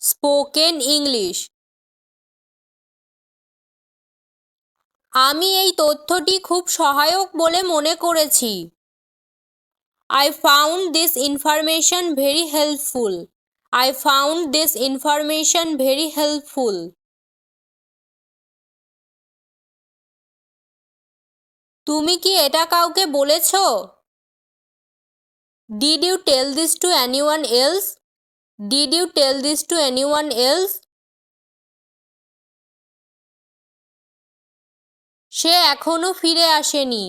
Spoken English. আমি এই তথ্যটি খুব সহায়ক বলে মনে করেছি। I found this information very helpful I found this information very helpful তুমি কি এটা কাউকে বলেছ? Did you tell this to anyone else did you tell this to anyone else সে এখনও ফিরে আসেনি।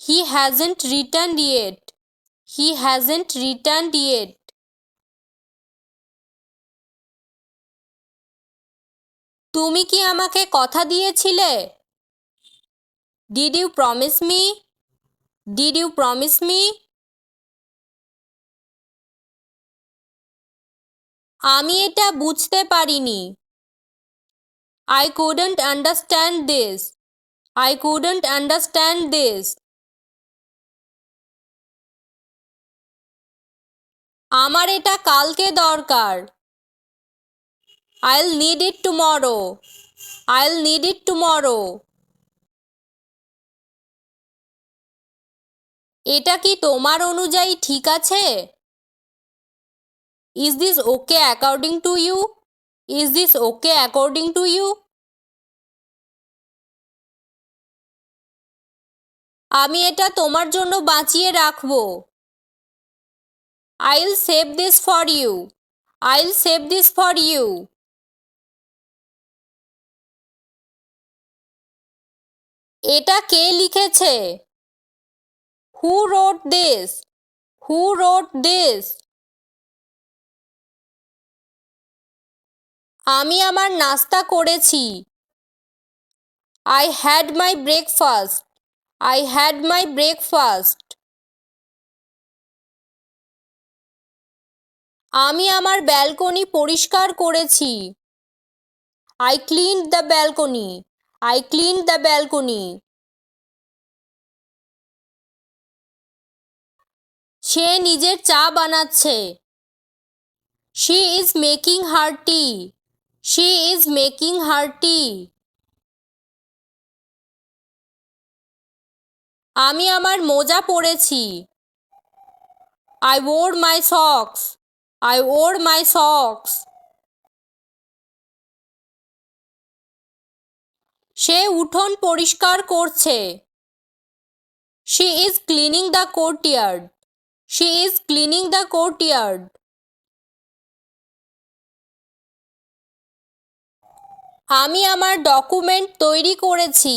He hasn't return yet he hasn't return yet তুমি কি আমাকে কথা দিয়েছিলে? Did you promise me did you promise me আমি এটা বুঝতে পারিনি। I couldn't understand this I couldn't understand this আমার এটা কালকে দরকার। I'll need it tomorrow I'll need it tomorrow এটা কি তোমার অনুযায়ী ঠিক আছে? Is this okay according to you is this okay according to you আমি এটা তোমার জন্য বাঁচিয়ে রাখব। I'll save this for you I'll save this for you এটা কে লিখেছে? Who rode this who rode this আমি আমার নাস্তা করেছি। I had my breakfast I had my breakfast আমি আমার ব্যালকনি পরিষ্কার করেছি। I clean the balcony I clean the balcony সে নিজের চা বানাচ্ছে। She is making her tea she is making her tea আমি আমার মোজা পরেছি। I wore my socks I wore my socks সে উঠোন পরিষ্কার করছে। She is cleaning the courtyard she is cleaning the courtyard আমি আমার ডকুমেন্ট তৈরি করেছি।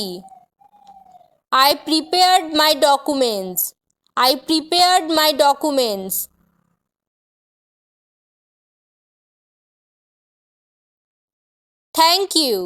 I prepared my documents I prepared my documents thank you